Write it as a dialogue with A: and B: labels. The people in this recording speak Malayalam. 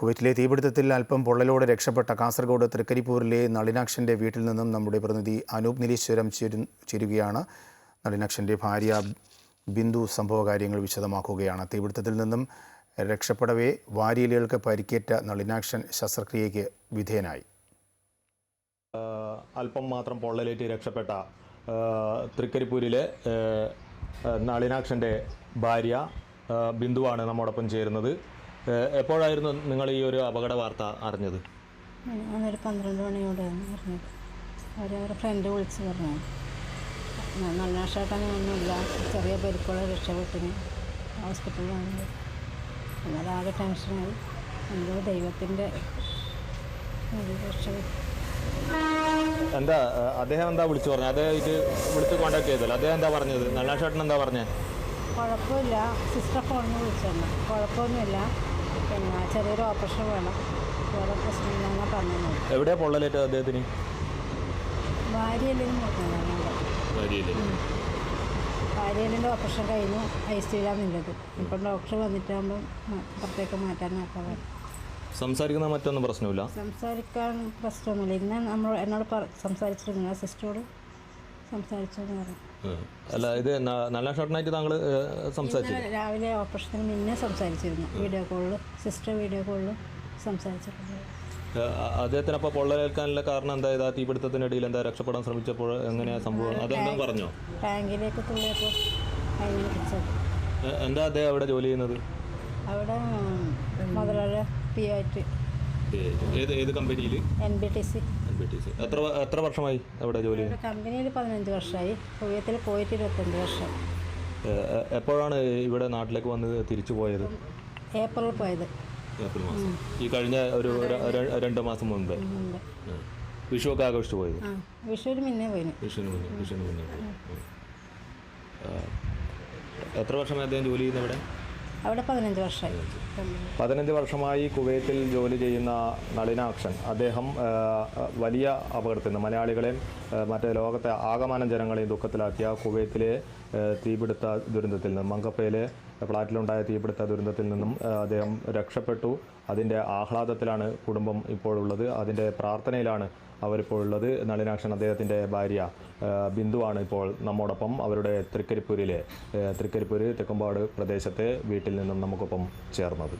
A: കുവൈറ്റിലെ തീപിടുത്തത്തിൽ അല്പം പൊള്ളലോടെ രക്ഷപ്പെട്ട കാസർഗോഡ് തൃക്കരിപ്പൂരിലെ നളിനാക്ഷന്റെ വീട്ടിൽ നിന്നും നമ്മുടെ പ്രതിനിധി അനൂപ് നിരീശ്വരം ചേരു ചേരുകയാണ്. നളിനാക്ഷന്റെ ഭാര്യ ബിന്ദു സംഭവകാര്യങ്ങൾ വിശദമാക്കുകയാണ്. തീപിടുത്തത്തിൽ നിന്നും രക്ഷപ്പെടവേ വാരിയലുകൾക്ക് പരിക്കേറ്റ നളിനാക്ഷൻ ശസ്ത്രക്രിയയ്ക്ക് വിധേയനായി.
B: അല്പം മാത്രം പൊള്ളലേറ്റ് രക്ഷപ്പെട്ട തൃക്കരിപ്പൂരിലെ നളിനാക്ഷന്റെ ഭാര്യ ബിന്ദുവാണ് നമ്മോടൊപ്പം ചേരുന്നത്. എപ്പോഴായിരുന്നു നിങ്ങൾ ഈ ഒരു അപകട വാർത്ത അറിഞ്ഞത്?
C: അന്നൊരു പന്ത്രണ്ട് മണിയോടെയാണ് അറിഞ്ഞത്. അവരവരുടെ ഫ്രണ്ട് വിളിച്ച് പറഞ്ഞു. നല്ല ഷർട്ടനൊന്നുമില്ല ചെറിയ പരിക്കുള്ള രക്ഷപ്പെട്ടിന് ഹോസ്പിറ്റലിലാണ് എന്നാലും ആകെ ടെൻഷനായി എന്തോ ദൈവത്തിന്റെ ഒരു രക്ഷപ്പെട്ടു
B: എന്താ അദ്ദേഹം എന്താ വിളിച്ചു പറഞ്ഞത് അദ്ദേഹം ഇത് വിളിച്ച് കോൺടാക്ട് ചെയ്തല്ലോ. അദ്ദേഹം എന്താ പറഞ്ഞത്? നല്ല ഷേട്ടൻ എന്താ പറഞ്ഞത്
C: കുഴപ്പമില്ല. സിസ്റ്റർ ഫോണിൽ വിളിച്ചു കുഴപ്പമൊന്നുമില്ല. പിന്നെ ചെറിയൊരു ഓപ്പറേഷൻ വേണം. വേറെ പ്രശ്നമില്ലെന്നാണ് പറഞ്ഞത്.
B: എവിടെയാ പൊള്ളലേറ്റത് അദ്ദേഹത്തിന്?
C: ഭാര്യയിലും ഭാര്യയിലിന്റെ ഓപ്പറേഷൻ കഴിഞ്ഞു. ഐ സിയിലാണ് ഉള്ളത് ഇപ്പം ഡോക്ടർ വന്നിട്ടാകുമ്പോൾ പുറത്തേക്ക് പറയും
B: സംസാരിക്കുന്ന മറ്റൊന്നും പ്രശ്നമില്ല.
C: സംസാരിക്കാൻ പ്രശ്നമൊന്നുമില്ല. ഇന്ന് നമ്മൾ എന്നോട് സംസാരിച്ചിരുന്നു. സിസ്റ്ററോട് സംസാരിച്ചു എന്ന് പറഞ്ഞു
B: അല്ല ഇത് നല്ല നല്ല നൈറ്റ് താങ്കൾ സംസാരിച്ചു
C: രാവിലെ ഓപ്പറേഷന് മുന്നേ സംസാരിച്ചിരുന്നു. വീഡിയോ കോളിൽ സിസ്റ്റർ വീഡിയോ കോളിൽ സംസാരിച്ചിട്ടുണ്ട്.
B: അദ്ദേഹത്തിന് അപ്പോൾ പൊള്ളലേൽക്കാനുള്ള കാരണം എന്താ? ഇതാ തീപിടുത്തത്തിനിടയിൽ എന്താ രക്ഷപ്പെടാൻ ശ്രമിച്ചപ്പോൾ എങ്ങനെയാ സംഭവം? അതെന്താ പറഞ്ഞോ?
C: ടാങ്കിലേക്ക് തുള്ളിയപ്പോൾ
B: എന്താ അദ്ദേഹം അവിടെ ജോലി ചെയ്യുന്നത്?
C: അവിടെ മുതലാളി പി ആയിട്ട്
B: ഏത് ഏത് കമ്പനിയിൽ
C: എൻ ബി ടി സി
B: എത്ര എത്ര വർഷമായി അവിടെ ജോലി?
C: കമ്പനിയിൽ പതിനഞ്ച് വർഷമായി. കുവൈത്തിൽ പോയിട്ട് ഇരുപത്തഞ്ച് വർഷം.
B: എപ്പോഴാണ് ഇവിടെ നാട്ടിലേക്ക് വന്ന് തിരിച്ചു പോയത്?
C: ഏപ്രിൽ പോയത്.
B: ഏപ്രിൽ മാസം. ഈ കഴിഞ്ഞ ഒരു രണ്ട് മാസം മുൻപ്
C: വിഷു
B: ഒക്കെ വിഷുവൊക്കെ ആഘോഷിച്ചു പോയത്?
C: വിഷുവിന് മുന്നേ പോയിന്.
B: വിഷുവിന് മുന്നേ വിഷുവിന് മുന്നേ പോയി. എത്ര വർഷമായി അദ്ദേഹം ജോലി ചെയ്യുന്നത് ഇവിടെ
C: അവിടെ പതിനഞ്ച് വർഷമായി.
B: പതിനഞ്ച് വർഷമായി കുവൈത്തിൽ ജോലി ചെയ്യുന്ന നളിനാക്ഷൻ. അദ്ദേഹം വലിയ അപകടത്തിൽ നിന്ന് മലയാളികളെയും മറ്റേ ലോകത്തെ ആകമാനം ജനങ്ങളെയും ദുഃഖത്തിലാക്കിയ കുവൈത്തിലെ തീപിടുത്ത ദുരന്തത്തിൽ നിന്നും മങ്കപ്പയിലെ ഫ്ളാറ്റിലുണ്ടായ തീപിടുത്ത ദുരന്തത്തിൽ നിന്നും അദ്ദേഹം രക്ഷപ്പെട്ടു. അതിന്റെ ആഹ്ലാദത്തിലാണ് കുടുംബം ഇപ്പോഴുള്ളത്. അതിന്റെ പ്രാർത്ഥനയിലാണ് അവരിപ്പോൾ ഉള്ളത്. നളിനാക്ഷൻ അദ്ദേഹത്തിന്റെ ഭാര്യ ബിന്ദുവാണ് ഇപ്പോൾ നമ്മോടൊപ്പം. അവരുടെ തൃക്കരിപ്പൂരിലെ തൃക്കരിപ്പൂര് തെക്കുംപാട് പ്രദേശത്തെ വീട്ടിൽ നിന്നും നമുക്കൊപ്പം ചേർന്നത്.